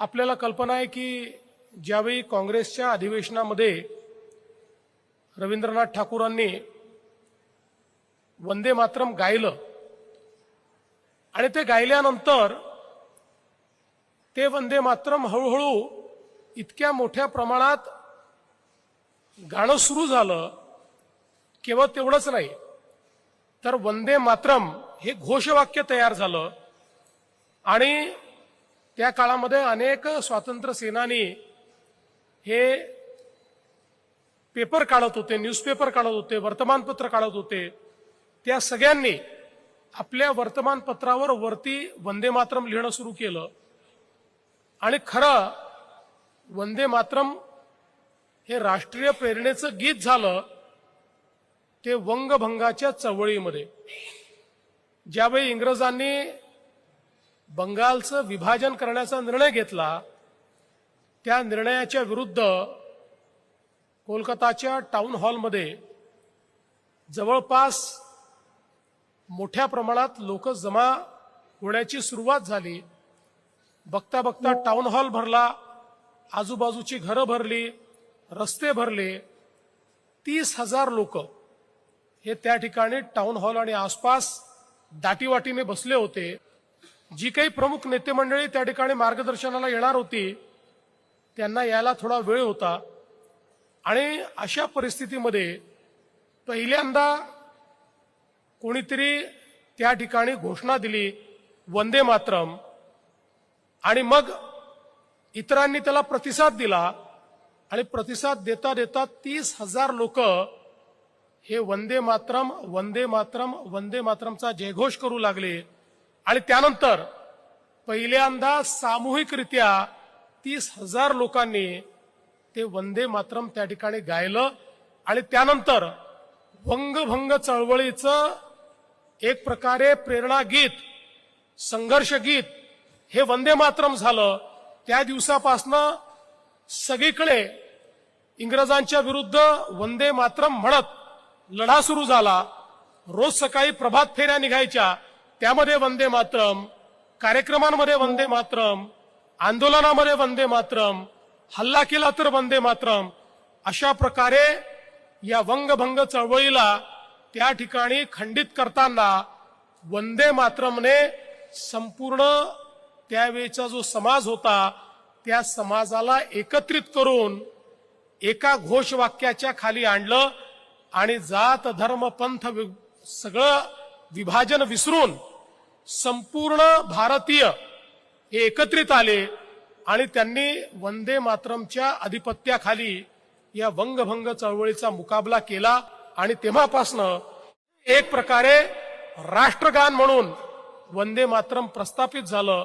आपल्याला कल्पना आहे की ज्यावेळी काँग्रेसच्या अधिवेशनामध्ये रवींद्रनाथ ठाकूरांनी वंदे मातरम गायलं आणि ते गायल्यानंतर ते वंदे मातरम हळूहळू इतक्या मोठ्या प्रमाणात गाणं सुरू झालं केवळ तेवढंच नाही तर वंदे मातरम हे घोषवाक्य तयार झालं आणि त्या काळामध्ये अनेक स्वातंत्र्य सेनानी हे पेपर काढत होते न्यूजपेपर काढत होते वर्तमानपत्र काढत होते. त्या सगळ्यांनी आपल्या वर्तमानपत्रावर वरती वंदे मातरम लिहिणं सुरू केलं. आणि खरं वंदे मातरम हे राष्ट्रीय प्रेरणेचं गीत झालं ते वंगभंगाच्या चळवळीमध्ये. ज्यावेळी इंग्रजांनी बंगालचं विभाजन करण्याचा निर्णय घेतला त्या निर्णयाच्या विरुद्ध कोलकाताच्या टाउन हॉलमध्ये जवळपास मोठ्या प्रमाणात लोक जमा होण्याची सुरुवात झाली. बघता बघता टाउन हॉल भरला आजूबाजूची घरं भरली रस्ते भरले. तीस हजार लोक हे त्या ठिकाणी टाउन हॉल आणि आसपास दाटीवाटीने बसले होते. जी काही प्रमुख नेते मंडळी त्या ठिकाणी मार्गदर्शनाला येणार होती त्यांना यायला थोडा वेळ होता. आणि अशा परिस्थितीमध्ये पहिल्यांदा कोणीतरी त्या ठिकाणी घोषणा दिली वंदे मातरम. आणि मग इतरांनी त्याला प्रतिसाद दिला आणि प्रतिसाद देता देता तीस हजार लोक हे वंदे मातरम वंदे मातरम वंदे मातरमचा जयघोष करू लागले. आणि त्यानंतर पहिल्यांदा सामूहिकरित्या तीस हजार लोकांनी ते वंदे मातरम त्या ठिकाणी गायलं. आणि त्यानंतर वंगभंग चळवळीचं एक प्रकारे प्रेरणा गीत संघर्ष गीत हे वंदे मातरम झालं. त्या दिवसापासनं सगळीकडे इंग्रजांच्या विरुद्ध वंदे मातरम म्हणत लढा सुरू झाला. रोज सकाळी प्रभात फेऱ्या निघायच्या. त्यामध्ये वंदे मातरम कार्यक्रमांमध्ये वंदे मातरम आंदोलनामध्ये वंदे मातरम हल्ला केला तर वंदे मातरम अशा प्रकारे या वंगभंग चळवळीला त्या ठिकाणी खंडित करताना वंदे मातरमने संपूर्ण त्यावेळेचा जो समाज होता त्या समाजाला एकत्रित करून एका घोषवाक्याच्या खाली आणलं आणि जात धर्म पंथ सगळं विभाजन विसरून संपूर्ण भारतीय हे एकत्रित आले आणि त्यांनी वंदे मातरमच्या अधिपत्याखाली या वंगभंग चळवळीचा मुकाबला केला आणि तेव्हापासनं एक प्रकारे राष्ट्रगान म्हणून वंदे मातरम प्रस्थापित झालं.